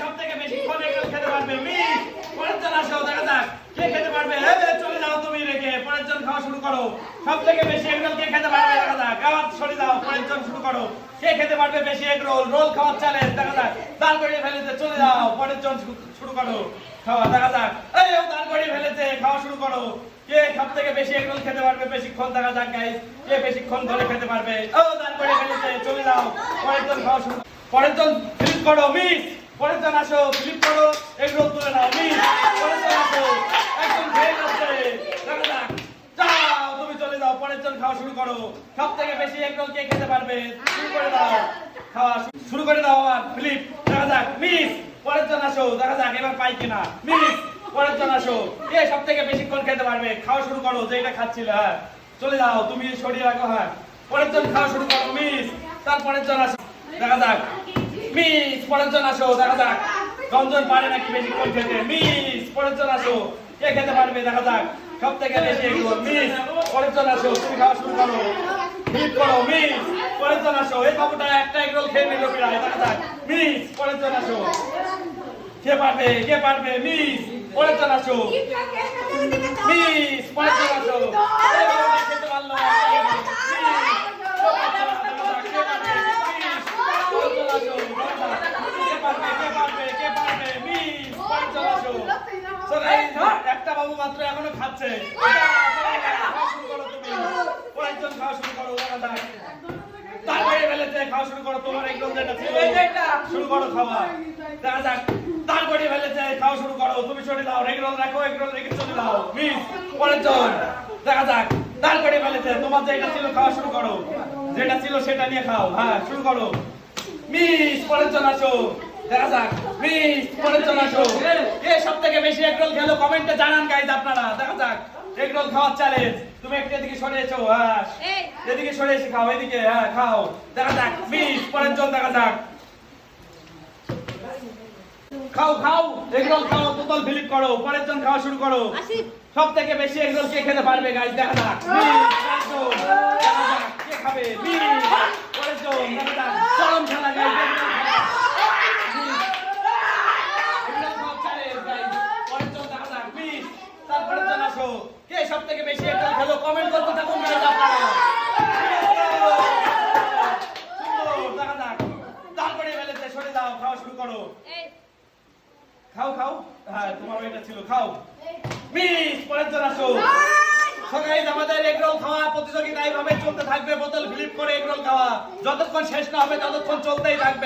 সব থেকে বেশি কোনে গোল কে খেতে পারবে? এবারে চলে যাও তুমি শুরু করো। কে খেতে পারবে? বেশি এক রোল? রোল খাওয়ার চ্যালেঞ্জ দেখা যাক। দাঁড় চলে যাও পরেরজন শুরু করো। খাওয়া, দেখা যাক। এই ফেলেছে, খাওয়া শুরু করো। কে বেশি এগ রোল খেতে পারবে? বেশিক্ষণ যাক গাইস কে বেশিক্ষণ ধরে খেতে পারবে? ও চলে যাও। পরের জন খাওয়া শুরু পরের জন ফ্লিপ করো, মিস। পরের জন আসো, ফ্লিপ করো, এগ রোল তুলে নাও, মিস। পরের জন আসো, একদম যাও, তুমি চলে যাও, পরের জন খাওয়া শুরু করো। সব থেকে বেশি এগ রোল কে খেতে পারবে? শুরু করে দাও। খাওয়া শুরু করে দাও আবার, ফ্লিপ। দেখা যাক, মিস। পরের জন আসো, দেখা যাক, এবার পাই কিনা। মিস পরের জন আসো। কে সব থেকে বেশিক্ষণ খেতে পারবে? খাওয়া শুরু করো যেটা খাচ্ছিল হ্যাঁ। চলে যাও, তুমি সরিয়ে রাখো হ্যাঁ। পরের জন খাওয়া শুরু করো, মিস। তারপরের জন আসো। দেখা যাক। মিস, পরের জন আসো, দেখা যাক। পারে নাকি খেতে? মিস, পরের জন আসো। কে খেতে পারবে? দেখা যাক। সব থেকে বেশি মিস। পরের জন আসো, তুমি খাওয়া শুরু করো। মিস করো, মিস। পরের জন আসো। এই বাবুটা একটা খেয়ে নিল দেখা যাক। মিস, পরের জন আসো। কে পারবে? কে পারবে? মিস। পরের জন আসো মিস পরের জন আসো খেতে পারল না। মিস, একটা বাবু মাত্র এখনও খাচ্ছে খাওয়া শুরু করো তুমি কয়েকজন খাওয়া শুরু করো তারপরে ফেলেছে খাওয়া শুরু করো তোমার একদম যেটা শুরু করো খাওয়া দেখা যাক খাওয়া শুরু করো। তুমি সরে দাও এগরোল রাখো এগরোল রেখে চলে দাও মিস পরের জন দেখা যাক। তারপরে ফেলেছে। তোমার যেটা ছিল খাওয়া শুরু করো। যেটা ছিল সেটা নিয়ে খাও। হ্যাঁ শুরু করো। মিস পরের জন আসো। দেখা যাক। মিস পরের জন আসো। কে সব থেকে বেশি এগরোল খেলো। কমেন্টে জানান গাইজ আপনারা। দেখা যাক। এক এগরোল খাওয়ার চ্যালেঞ্জ তুমি একটু এদিকে সরে এসো। হ্যাঁ। এদিকে সরে এসে খাও। এদিকে হ্যাঁ খাও। দেখা যাক। মিস পরের জন দেখা যাক। খাও খাও এগরোল খাও বোতল ফিলিপ করো পরের জন খাওয়া শুরু করো। সব থেকে বেশি এগরোল কে খেতে পারবে গাইজ দেখা যাক। কে খাবে। পরের জন চরম খেলা গাইজ জন আসো। কে সব থেকে বেশি এগরোল খেলো? কমেন্ট করতে থাকুন গাইজ আপনারা সুন্দর দেখা যাক তারপরে ফেলেছে সরে যাও খাওয়া শুরু করো খাও খাও। হ্যাঁ তোমার ওইটা ছিল, খাও। মিস, পরের জন আসো। সকালে আমাদের এগরোল খাওয়া, প্রতিযোগিতা এইভাবে চলতে থাকবে। বোতল ফিলিপ করে এগরোল খাওয়া। যতক্ষণ শেষ না হবে, ততক্ষণ চলতেই থাকবে।